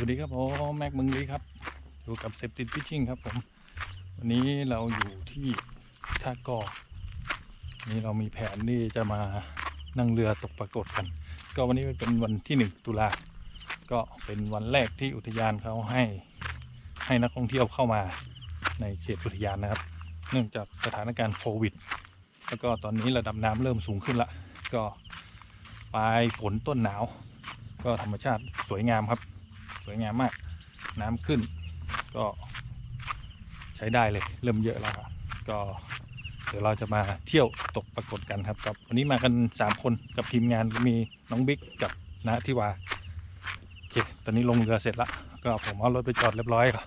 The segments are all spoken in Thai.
วัสดีครับผมแม็กมึงลีครับ อยู่กับเซฟตินฟิชชิ่งครับผม วันนี้เราอยู่ที่ท่ากอนี่เรามีแผนที่จะมานั่งเรือตกปรากฏกัน ก็วันนี้เป็นวันที่หนึ่งตุลา ก็เป็นวันแรกที่อุทยานเขาให้ให้นักท่องเที่ยวเข้ามาในเขตอุทยานนะครับ เนื่องจากสถานการณ์โควิด แล้วก็ตอนนี้ระดับน้ำเริ่มสูงขึ้นละ ก็ปลายฝนต้นหนาว ก็ธรรมชาติสวยงามครับ วยงามมาก น้ำขึ้น ก็ใช้ได้เลย เริ่มเยอะแล้วครับก็เดี๋ยวเราจะมาเที่ยวตกปรากฏกันครับกับวันนี้มากันสามคนกับทีมงานมีน้องบิ๊กกับนะที่ว่าโอเคตอนนี้ลงเรือเสร็จละก็ผมเอารถไปจอดเรียบร้อยครับ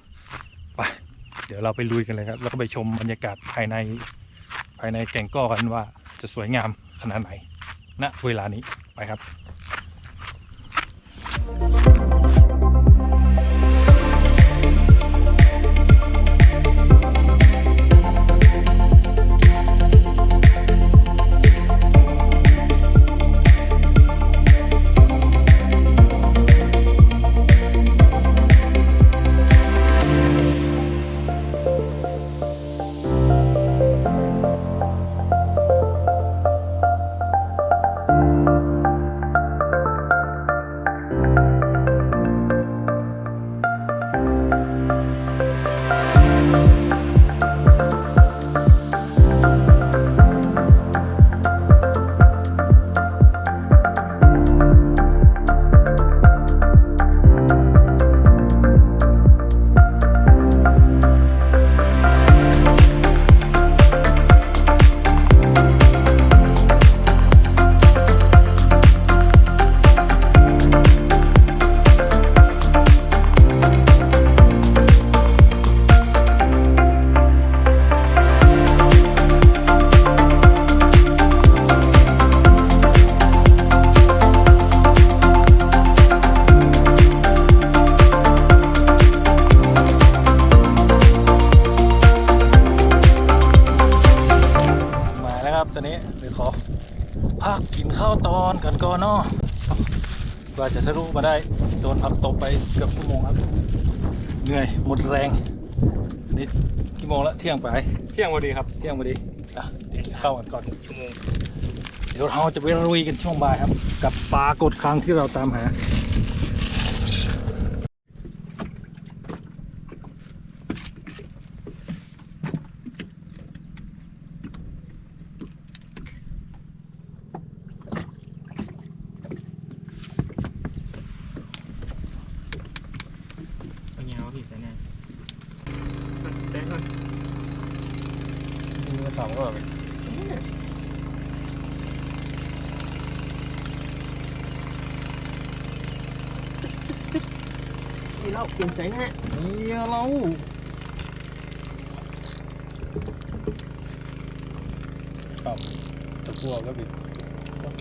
ไปเดี๋ยวเราไปลุยกันเลยครับ แล้วก็ไปชมบรรยากาศภายในภายในแก่งก้อกันว่าจะสวยงามขนาดไหนณเวลานี้ไปครับ มาได้ โดนผักตบไปเกือบชั่วโมงครับ เหนื่อยหมดแรงนี่กี่โมงแล้วเที่ยงไปเที่ยงพอดีครับเที่ยงพอดีอะเดี๋ยวกินข้าวกันก่อนชั่วโมงเดี๋ยวเราจะไปลุยกันช่วงบ่ายครับ กับปลากดครั้งที่เราตามหา เป็นยังไงวะพี่แต่เนี่ยแต่ก่อนมีมาสองก็แบบนี่เราเปลี่ยนสายหน้านี่เราต่ำตะกัวก็บิด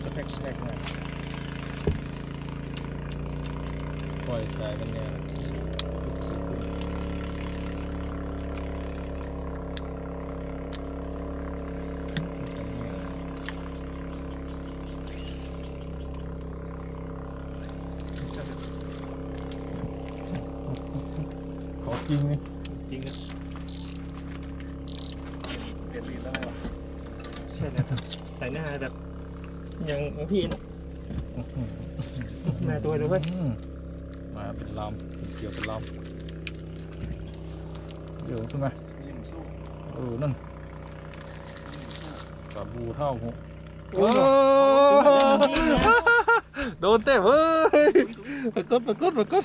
กระแทกกระแทกหน่อยปล่อยสายกันเนี่ย จริงเลยจริงนะเปลี่ยนลีนแล้วไงวะใช่แล้วสายหน้าแบบยังพี่นะมาตัวเลยเว้ยอืมมาเป็นลำเกี่ยวเป็นลำเดี๋ยวขึ้นมาเออนั่นปลาบูเท่าหูโอ้ยโดนเต้เฮ้ยปรากฏปรากฏปรากฏ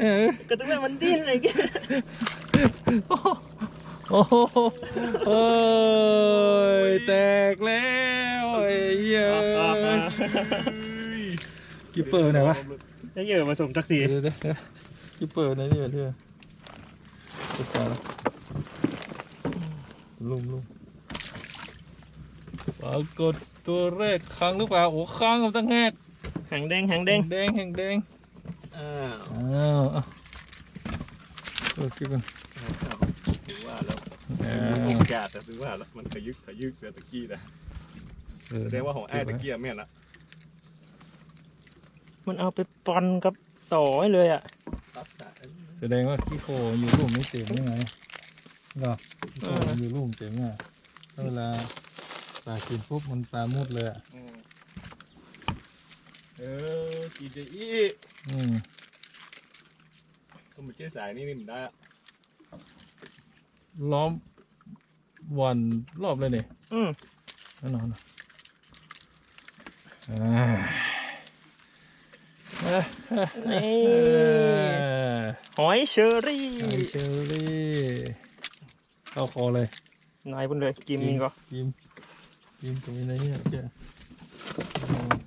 เออก็ต้องแบบมันดิ้นอะไรกันโอ้โหโอ้ยแตกแล้วไอ้เหี้ยกิปเปอร์ไหนวะแล้วเหยื่อผสมสักสีเดี๋ยวเดี๋ยวเดี๋ยวกิปเปอร์ไหนเนี่ยเดี๋ยวกิปเปอร์ลุมลุมปรากฏตัวแรกครั้งหรือเปล่าโอ้ครั้งกับตั้งแงกหางแดงหางแดงแดงแห่งแดง อ้าวอ้าวอะเออกิปมันถือว่าแล้วอ่โอากาสแต่ถือว่าแล้วมันขยึกขยึกเสือตะกี้นะเออแสดงว่าของไอ้ตะกี้แม่นละมันเอาไปปอนกับต่อไว้เลยอะ ตัดสแสดงว่าขี้โคอยู่รูปไม่เสียงใช่ไหมก็ขี้โคอยู่รูปเจ๋งอะแล้วเวลาปลากินปุ๊บมันปลามุดเลยอะ เอ อกินจะอีอืมก็มาเจ๊สายนี่นี่มันได้อะล้อมวันรอบเลยเนี่ยอืมแน่นอนอ่านี่เออหอยเชอรี่ ไอเชอรี่เข้าคอเลยนายบนเลยกิมมีก็กิมกิมตรงนี้นะเนี่ยเจ้า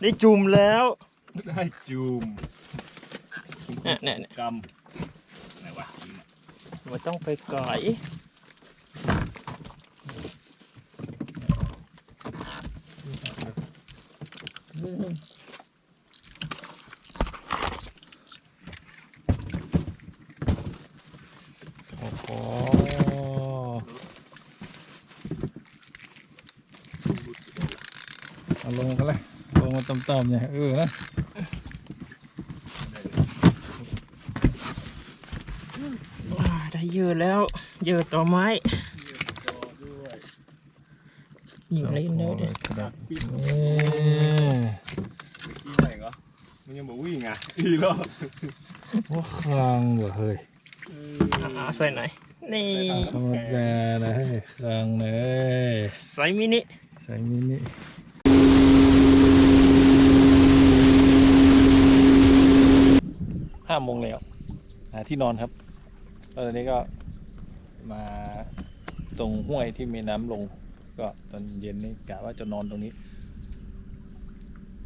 ได้จุ่มแล้ว ได้จูมเนี่ยเนี่ยเนี่ย กำไหนวะกินอะไม่ต้องไปไก่อยโอ้โหเอาลงกันเลยลงมา ต่ำๆเนี่ยเออนะอ่าได้เยอะแล้ว เยอะต่อไม้ต่อด้วยอยู่ในเนื้อเด้อครับปีนี่ปีไหนก็มันยังบอกวิ่งอะอีรอบโอ้คลังว่ะเฮ้ยอ่าใส่ไหนอยนี่ธรรมดานะเฮ้ยคลังเลยใส่มินิใส่มินิ ห้าโมงแล้วหาที่นอนครับแล้วตอนนี้ก็มาตรงห้วยที่มีน้ำลง ก็ตอนเย็นนี่กะว่าจะนอนตรงนี้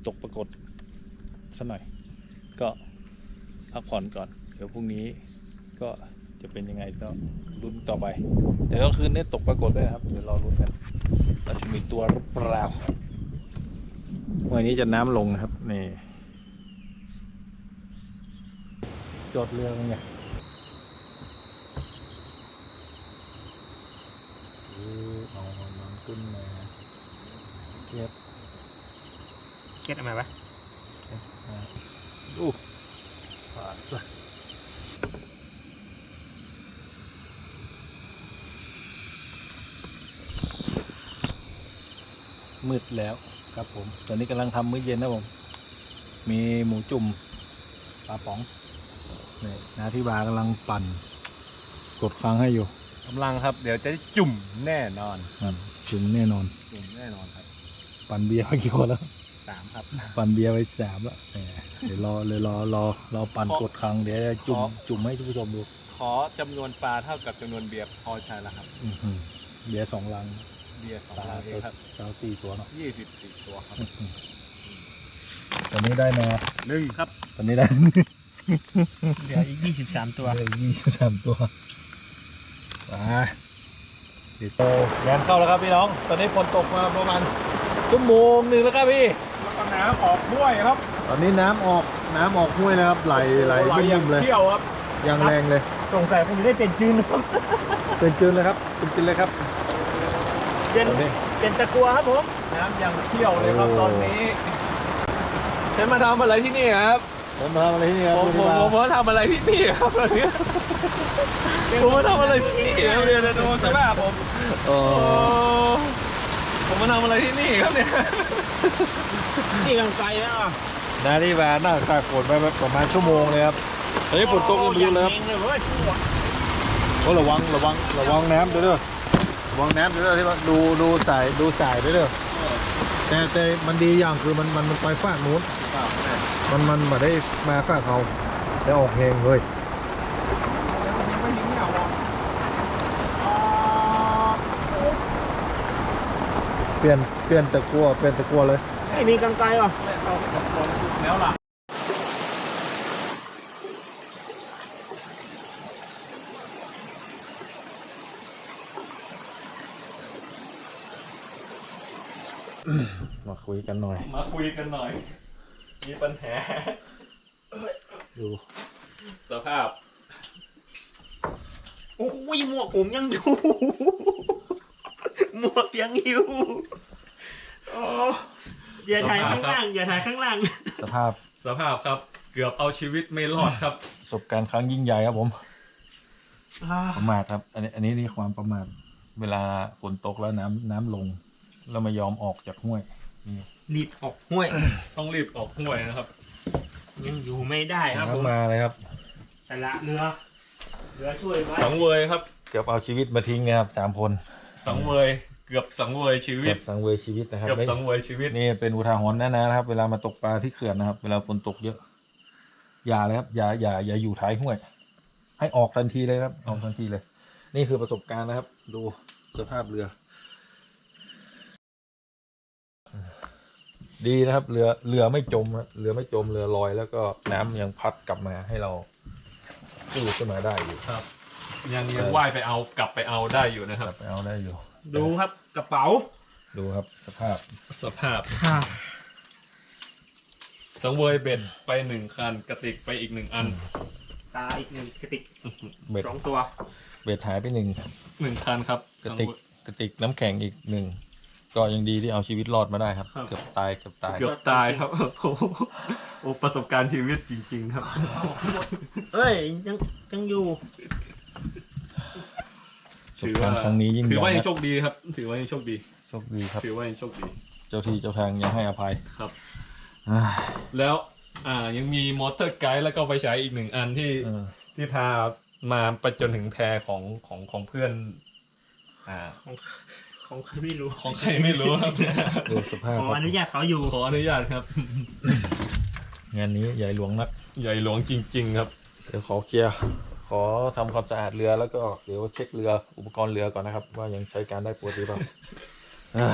ตกปรากฏสักหน่อย ก็พักผ่อนก่อน เดี๋ยวพรุ่งนี้ก็จะเป็นยังไงก็ลุ้นต่อไป แต่ก็คืนนี้ตกปรากฏด้วยนะครับ เดี๋ยวรอลุ้นกันเราจะมีตัวหรือเปล่าวันนี้จะน้ำลงนะครับนี่ จดเรือเป็นไงเออเอาน้ำขึ้นมาเก็บเก็ตอะไรวะอ่าอู้ปาดซะมืดแล้วครับผม ตอนนี้กำลังทำมื้อเย็นนะผม มีหมูจุ่มปลาป๋อง นี่นาที่บากำลังปั่น กดค้างให้อยู่กำลังครับ เดี๋ยวจะจุ่มแน่นอนครับจุ่มแน่นอน จุ่มแน่นอนครับปั่นเบียร์ไปกี่คนแล้ว สามครับ ปั่นเบียร์ไปสามแล้วแหมเดี๋ยวรอเลยรอรอรอปั่นขอกดครั้งเดี๋ยวจะจุ่มขอ จุ่มให้ทุกผู้ชมดูขอจำนวนปลาเท่ากับจำนวนเบียร์พอใช่แล้วครับ อื้อหือเบียร์สองลังเบียร์สองปลาลังเองครับสาวสี่ตัวเนาะยี่สิบสี่ตัวครับอื้อหือตอนนี้ได้มาหนึ่งครับ ตอนนี้ได้ เหลืออีกยี่สิบสามตัวได้ยี่สิบสามตัวมาเดี๋ยวโตงานเข้าแล้วครับพี่น้อง ตอนนี้ฝนตกมาประมาณชั่วโมงหนึ่งแล้วครับพี่แล้วก็น้ำออกด้วยครับ ตอนนี้น้ำออกน้ำออกห้วยแล้วครับไหลไหลอบึ้ย่างมๆเลยเที่ยวครับยังแรงเลยสงสัยคงจะได้เป็นจืนนะครับเป็นจืนเลยครับเป็นจืนเลยครับเป็นตอนนี้เป็นตะกัวครับผมน้ำยังเที่ยวเลยครับโอ้ตอนนี้ฉันมาทำอะไรที่นี่ครับ ผมมาทำอะไรที่นี่ครับผมคุณผมมาผมมาทำอะไรที่นี่ครับตอนนี้ผมมาทำอะไรที่นี่ครับเนี่ยนะดูสภาพผมโอ้โอ้ผมมาทำอะไรที่นี่ครับเนี่ยนี่กังไกลแล้วอะนาที่มาน่าตากฝนไปประมาณชั่วโมงเลยครับตอนนี้ฝนตกเยอะเลยครับโอ้ยอย่างเฮงเลยเว้ยชั่วโอ้ระวังระวังระวังน้ำด้วยเด้อระวังน้ำด้วยเด้อที่ว่าดูดูสายดูสายด้วยเด้อ แต่แต่มันดีอย่างคือมันมันมันไปฟากนู้นมันมันมาได้มาฟากเขาได้ออกแหงเลยเปลี่ยนเปลี่ยนตะกัวเปลี่ยนตะกัวเลยไอ้นี่กังไกลอะแล้วล่ะ มาคุยกันหน่อย มาคุยกันหน่อย มีปัญหา ดูสภาพ โอ้ยหมวกผมยังอยู่ หมวกยังอยู่โอ้อย่าถ่ายข้างล่าง อย่าถ่ายข้างล่าง สภาพ สภาพครับ เกือบเอาชีวิตไม่รอดครับ ประสบการณ์ครั้งยิ่งใหญ่ครับผม ประมาทครับ อันนี้ อันนี้นี่ความประมาท เวลาฝนตกแล้วน้ำน้ำลง แล้วไม่ยอมออกจากห้วยนี่รีบออกห้วยต้องรีบออกห้วยนะครับยังอยู่ไม่ได้ครับผมน้ำมาเลยครับแต่ละเรือเรือช่วยไว้สังเวยครับ เกือบเอาชีวิตมาทิ้งนะครับสามคน สังเวยเกือบสังเวยชีวิเกืตอบสังเวยชีวิตนะครับเกือบไม่สังเวยชีวิตนี่เป็นอุทาหรณ์แน่ๆนะครับ เวลามาตกปลาที่เขื่อนนะครับ เวลาฝนตกเยอะ อย่าเลยครับ อย่าอย่าอย่าอยู่ท้ายห้วย ให้ออกทันทีเลยครับ ออกทันทีเลย นี่คือประสบการณ์นะครับ ดูสภาพเรือ ดีนะครับเรือเรือไม่จมครับเรือไม่จมเรือลอย แล้วก็น้ำยังพัดกลับมาให้เราสู้ขึ้นมาได้อยู่ครับ ยังยังว่ายไปเอากลับไปเอาได้อยู่นะคกรัลับบไปเอาได้อยู่ ดูครับกระเป๋า ดูครับสภาพสภาพสังเวยเบ็ดไปหนึ่งคันกระติกไปอีกหนึ่งอัน ตาอีกหนึ่งกระติกเบ็ดสองตัว เบ็ดหายไปหนึ่งหนึ่งคันครับ กระติกกระติกน้ำแข็งอีกหนึ่ง ก็ยังดีที่เอาชีวิตรอดมาได้ครับ เกือบตายเกือบตาย เกือบตายครับ โอ้โหโอ้ประสบการณ์ชีวิตจริง ๆ ครับ เอ้ยยังยังอยู่ประสบการณ์ครั้งนี้ยิ่งถือว่าใหญ่ยังนะโชคดีครับ ถือว่ายังโชคดี โชคดีครับ ถือว่ายังโชคดีเจ้าที่เจ้าทางยังให้อภัยครับ อ่าแล้วอ่ายังมีมอเตอร์ไกด์แล้วก็ไฟฉายอีกหนึ่งอันที่เออที่พามาไปจนถึงแพของของของเพื่อน อ่า ของใครไม่รู้ของใครไม่รู้ครับ ดูสภาพขอคอรับนุญาตเขาอยู่ขออนุญาตครับ งานนี้ใหญ่หลวงนัก ใหญ่หลวงจริง ๆ ครับ เดี๋ยวขอเคลียร์ ขอทำความสะอาดเรือแล้วก็เดี๋ยวเช็คเรืออุปกรณ์เรือก่อนนะครับ ว่ายังใช้การได้ปกติเปล่าอ่า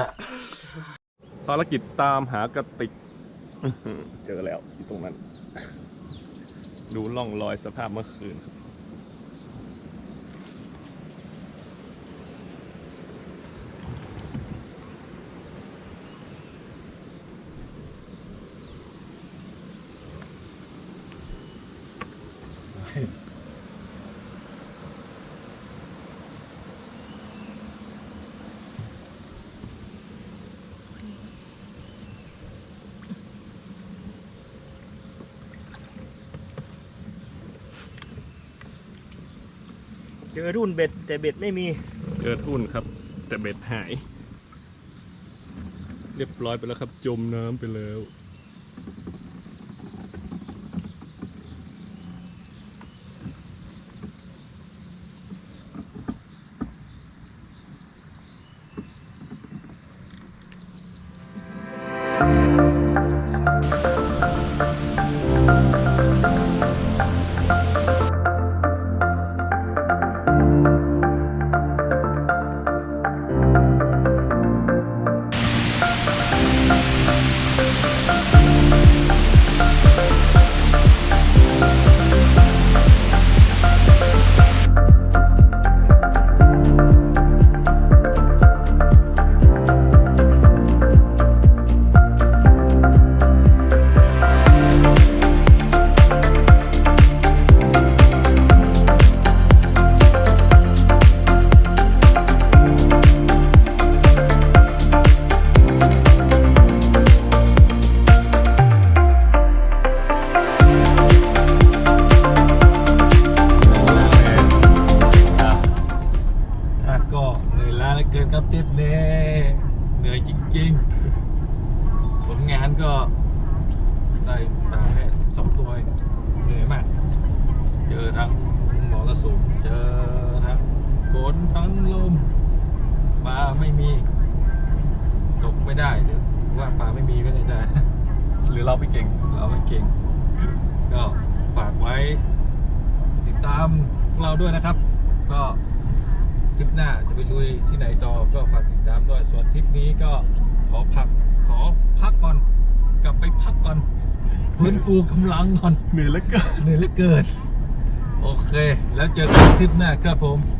ภารกิจตามหากระติกอื้อหือเจอแล้วที่ตรงนั้น ดูร่องรอยสภาพเมื่อคืนครับ อรุ่นเบ็ด แต่เบ็ดไม่มี เจอทุ่นครับ แต่เบ็ดหาย เรียบร้อยไปแล้วครับ จมน้ำไปแล้ว เก่งเราไม่เก่ง ก็ฝากไว้ ติดตามพวกเราด้วยนะครับ ก็ทริปหน้าจะไปลุยที่ไหนต่อก็ฝากติดตามด้วย ส่วนทริปนี้ก็ขอพักขอพักก่อน กลับไปพักก่อนฟื้นฟูกำลังก่อนเหนื่อยเหลือเกินเหนื่อยเหลือเกิน โอเค แล้วเจอกันทริปหน้าครับผมค